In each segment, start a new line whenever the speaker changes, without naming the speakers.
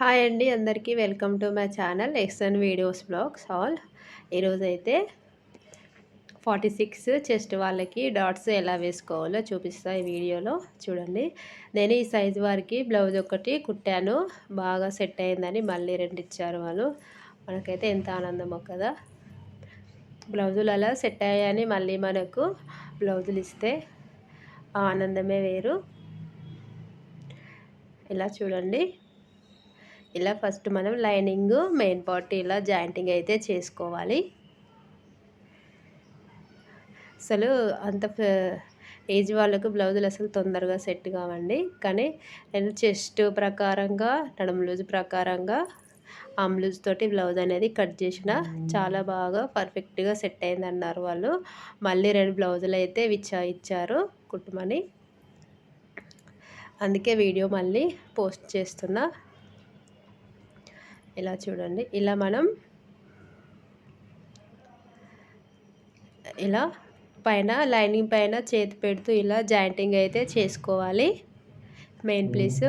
Hi అండి అందరికీ welcome to my channel extern videos blogs all. ఈరోజైతే ఫార్టీ సిక్స్ చెస్ట్ వాళ్ళకి డాట్స్ ఎలా వేసుకోవాలో చూపిస్తా ఈ వీడియోలో. చూడండి నేను ఈ సైజు వారికి బ్లౌజ్ ఒకటి కుట్టాను బాగా సెట్ అయిందని మళ్ళీ రెండు ఇచ్చారు వాళ్ళు. మనకైతే ఎంత ఆనందమో కదా. బ్లౌజులు అలా సెట్ అయ్యాయని మళ్ళీ మనకు బ్లౌజులు ఇస్తే ఆనందమే వేరు. ఇలా చూడండి. ఇలా ఫస్ట్ మనం లైనింగ్ మెయిన్ పార్ట్ ఇలా జాయింటింగ్ అయితే చేసుకోవాలి. అసలు అంత ఏజ్ వాళ్ళకు బ్లౌజులు అసలు తొందరగా సెట్ కావండి. కానీ నేను చెస్ట్ ప్రకారంగా నడుము లూజ్ ప్రకారంగా ఆమ్ లూజ్ తోటి బ్లౌజ్ అనేది కట్ చేసిన చాలా బాగా పర్ఫెక్ట్గా సెట్ అయింది అన్నారు వాళ్ళు. మళ్ళీ రెండు బ్లౌజులు అయితే విచ్చా ఇచ్చారు కుట్టుమని. అందుకే వీడియో మళ్ళీ పోస్ట్ చేస్తున్నా. ఇలా చూడండి. ఇలా మనం ఇలా పైన లైనింగ్ పైన చేతి పెడుతూ ఇలా జాయింటింగ్ అయితే చేసుకోవాలి. మెయిన్ ప్లీస్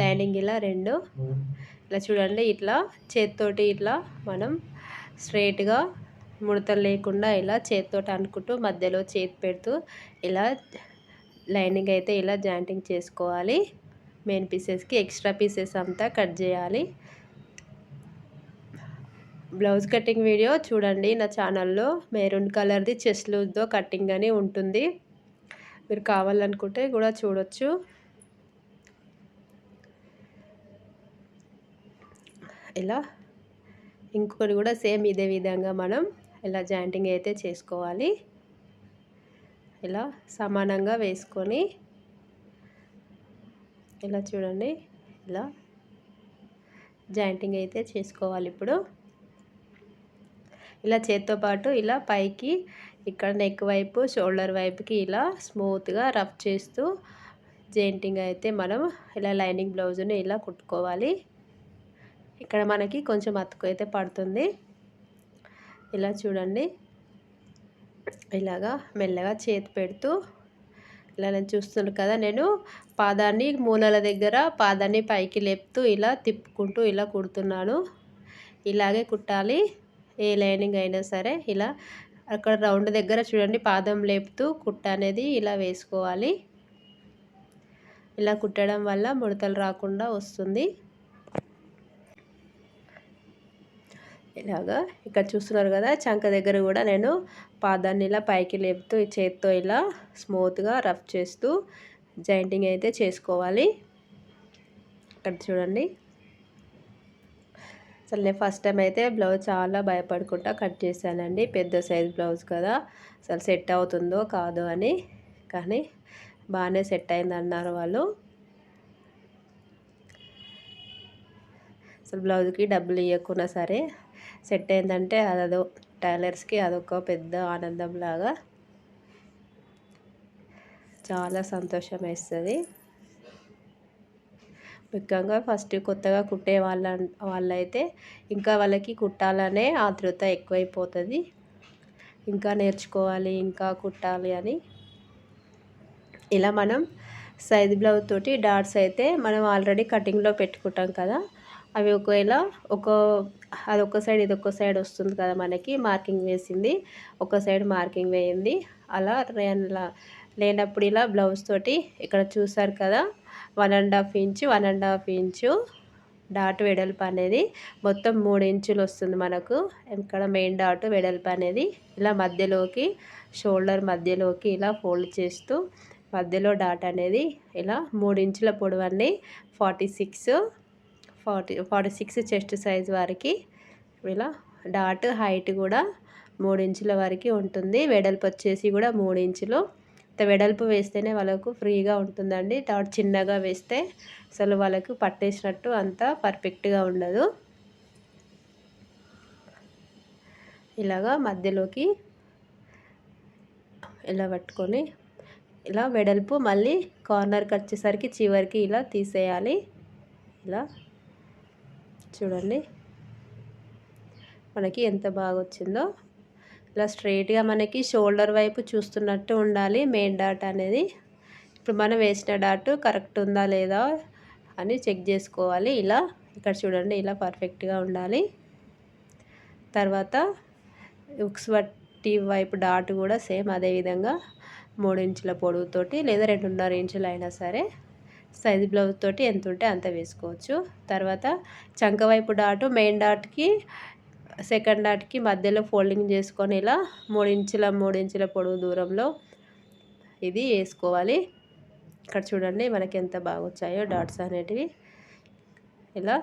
లైనింగ్ ఇలా రెండు. ఇలా చూడండి ఇట్లా చేతితోటి ఇట్లా మనం స్ట్రైట్గా ముడతలు లేకుండా ఇలా చేతితోటి అనుకుంటూ మధ్యలో చేతి పెడుతూ ఇలా లైనింగ్ అయితే ఇలా జాయింటింగ్ చేసుకోవాలి. మెయిన్ పీసెస్కి ఎక్స్ట్రా పీసెస్ అంతా కట్ చేయాలి. బ్లౌజ్ కటింగ్ వీడియో చూడండి నా ఛానల్లో. మెరూన్ కలర్ది చెస్ట్ లూజ్తో కటింగ్ అని ఉంటుంది. మీరు కావాలనుకుంటే కూడా చూడొచ్చు. ఇలా ఇంకొకటి కూడా సేమ్ ఇదే విధంగా మనం ఇలా జాయింటింగ్ అయితే చేసుకోవాలి. ఇలా సమానంగా వేసుకొని ఇలా చూడండి. ఇలా జాయింటింగ్ అయితే చేసుకోవాలి ఇప్పుడు. ఇలా చేత్తో పాటు ఇలా పైకి ఇక్కడ నెక్ వైపు షోల్డర్ వైపుకి ఇలా స్మూత్గా రఫ్ చేస్తూ జెయింటింగ్ అయితే మనం ఇలా లైనింగ్ బ్లౌజ్ని ఇలా కుట్టుకోవాలి. ఇక్కడ మనకి కొంచెం అతుకు అయితే పడుతుంది. ఇలా చూడండి. ఇలాగా మెల్లగా చేతి పెడుతూ ఇలా నేను చూస్తున్నాను కదా నేను పాదాన్ని మూలల దగ్గర పాదాన్ని పైకి లేపుతూ ఇలా తిప్పుకుంటూ ఇలా కుడుతున్నాను. ఇలాగే కుట్టాలి. ఏ లైనింగ్ అయినా సరే ఇలా అక్కడ రౌండ్ దగ్గర చూడండి పాదం లేపుతూ కుట్ట అనేది ఇలా వేసుకోవాలి. ఇలా కుట్టడం వల్ల ముడతలు రాకుండా వస్తుంది. ఇలాగా ఇక్కడ చూస్తున్నారు కదా చంక దగ్గర కూడా నేను పాదాన్ని ఇలా పైకి లేపుతూ చేత్తో ఇలా స్మూత్గా రఫ్ చేస్తూ జాయింటింగ్ అయితే చేసుకోవాలి. ఇక్కడ చూడండి. అసలు నేను ఫస్ట్ టైం అయితే బ్లౌజ్ చాలా భయపడుకుంటా కట్ చేశానండి. పెద్ద సైజ్ బ్లౌజ్ కదా. అసలు సెట్ అవుతుందో కాదో అని. కానీ బాగానే సెట్ అయింది అన్నారు వాళ్ళు. అసలు బ్లౌజ్కి డబ్బులు ఇవ్వకున్నా సరే సెట్ అయిందంటే అదో టైలర్స్కి అదొక పెద్ద ఆనందం లాగా చాలా సంతోషం వేస్తుంది. ముఖ్యంగా ఫస్ట్ కొత్తగా కుట్టే వాళ్ళ వాళ్ళైతే ఇంకా వాళ్ళకి కుట్టాలనే ఆతృత ఎక్కువైపోతుంది. ఇంకా నేర్చుకోవాలి ఇంకా కుట్టాలి అని. ఇలా మనం సైజ్ బ్లౌజ్ తోటి డాట్స్ అయితే మనం ఆల్రెడీ కటింగ్లో పెట్టుకుంటాం కదా. అవి ఒకవేళ ఒక అది ఒక సైడ్ ఇది ఒక సైడ్ వస్తుంది కదా మనకి మార్కింగ్ వేసింది ఒక సైడ్ మార్కింగ్ వేయింది. అలా లేనప్పుడు ఇలా బ్లౌజ్ తోటి ఇక్కడ చూసారు కదా one and half inch one and half inch dot వెడల్పు అనేది మొత్తం మూడు ఇంచులు వస్తుంది మనకు. ఇక్కడ మెయిన్ డాట్ వెడల్పు అనేది ఇలా మధ్యలోకి షోల్డర్ మధ్యలోకి ఇలా ఫోల్డ్ చేస్తూ మధ్యలో డాట్ అనేది ఇలా మూడు ఇంచుల పొడవన్నీ forty six forty forty six chest size వారికి ఇలా డాట్ హైట్ కూడా మూడు ఇంచుల వరకు ఉంటుంది. వెడల్పు వచ్చేసి కూడా మూడు ఇంచులు. వెడల్పు వేస్తేనే వాళ్ళకు ఫ్రీగా ఉంటుందండి. డాట్ చిన్నగా వేస్తే అసలు వాళ్ళకు పట్టేసినట్టు అంత పర్ఫెక్ట్గా ఉండదు. ఇలాగా మధ్యలోకి ఇలా పట్టుకొని ఇలా వెడల్పు మళ్ళీ కార్నర్కి వచ్చేసరికి చివరికి ఇలా తీసేయాలి. ఇలా చూడండి. మనకి ఎంత బాగా వచ్చిందో ఇలా స్ట్రైట్గా మనకి షోల్డర్ వైపు చూస్తున్నట్టు ఉండాలి. మెయిన్ డాట్ అనేది ఇప్పుడు మనం వేసిన డాట్ కరెక్ట్ ఉందా లేదా అని చెక్ చేసుకోవాలి. ఇలా ఇక్కడ చూడండి ఇలా పర్ఫెక్ట్గా ఉండాలి. తర్వాత ఉక్స్ పట్టి వైపు డాట్ కూడా సేమ్ అదే విధంగా మూడు ఇంచుల పొడవుతోటి లేదా రెండున్నర ఇంచులు అయినా సరే సైజ్ బ్లౌజ్ తోటి ఎంత ఉంటే అంత వేసుకోవచ్చు. తర్వాత చంక వైపు డాటు మెయిన్ డాట్కి సెకండ్ డాట్కి మధ్యలో ఫోల్డింగ్ చేసుకొని ఇలా మూడు ఇంచుల మూడు ఇంచుల పొడవు దూరంలో ఇది వేసుకోవాలి. ఇక్కడ చూడండి మనకి ఎంత బాగా వచ్చాయో డాట్స్ అనేటివి. ఇలా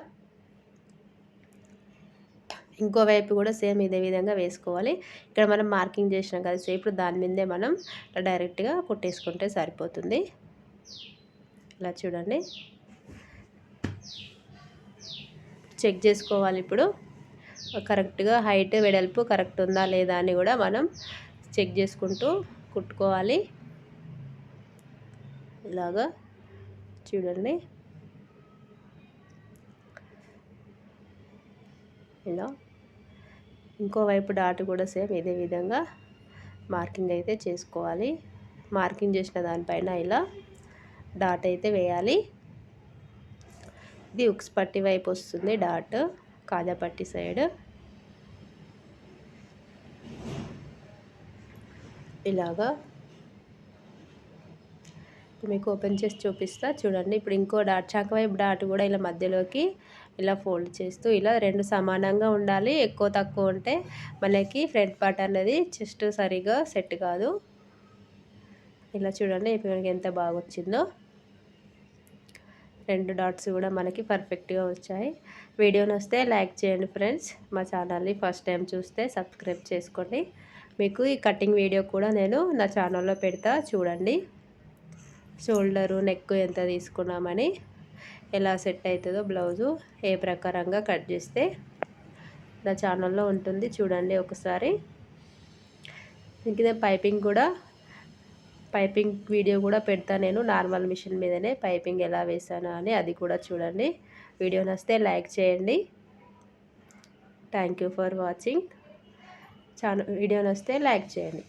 ఇంకోవైపు కూడా సేమ్ ఇదే విధంగా వేసుకోవాలి. ఇక్కడ మనం మార్కింగ్ చేసినాం కదా సో ఇప్పుడు దాని మీదే మనం డైరెక్ట్గా కుట్టేసుకుంటే సరిపోతుంది. ఇలా చూడండి. చెక్ చేసుకోవాలి ఇప్పుడు. కరెక్ట్గా హైట్ వెడల్పు కరెక్ట్ ఉందా లేదా అని కూడా మనం చెక్ చేసుకుంటూ కుట్టుకోవాలి. ఇలాగా చూడండి. ఇలా ఇంకోవైపు డాట్ కూడా సేమ్ ఇదే విధంగా మార్కింగ్ అయితే చేసుకోవాలి. మార్కింగ్ చేసిన దానిపైన ఇలా డాట్ అయితే వేయాలి. ఇది ఉక్స్ పట్టి వైపు వస్తుంది డాట్ కాజాపట్టి సైడ్. ఇలాగా మీకు ఓపెన్ చేసి చూపిస్తా. చూడండి ఇప్పుడు ఇంకో డాట్ చాక వైపు డాట్ కూడా ఇలా మధ్యలోకి ఇలా ఫోల్డ్ చేస్తూ ఇలా రెండు సమానంగా ఉండాలి. ఎక్కువ తక్కువ ఉంటే మనకి ఫ్రంట్ పార్ట్ అనేది చెస్ట్ సరిగా సెట్ కాదు. ఇలా చూడండి ఇప్పుడు మనకి ఎంత బాగా వచ్చిందో. రెండు డాట్స్ కూడా మనకి పర్ఫెక్ట్గా వచ్చాయి. వీడియోని వస్తే లైక్ చేయండి ఫ్రెండ్స్. మా ఛానల్ని ఫస్ట్ టైం చూస్తే సబ్స్క్రైబ్ చేసుకోండి. మీకు ఈ కటింగ్ వీడియో కూడా నేను నా ఛానల్లో పెడతా చూడండి. షోల్డరు నెక్ ఎంత తీసుకున్నామని ఎలా సెట్ అవుతుందో బ్లౌజు ఏ ప్రకారంగా కట్ చేస్తే నా ఛానల్లో ఉంటుంది చూడండి ఒకసారి. ఇంకే పైపింగ్ కూడా పైపింగ్ వీడియో కూడా పెడతా నేను నార్మల్ మిషన్ మీదనే పైపింగ్ ఎలా వేసాను అని అది కూడా చూడండి. వీడియో నచ్చితే లైక్ చేయండి. Thank you for watching. Channel video నచ్చితే లైక్ చేయండి.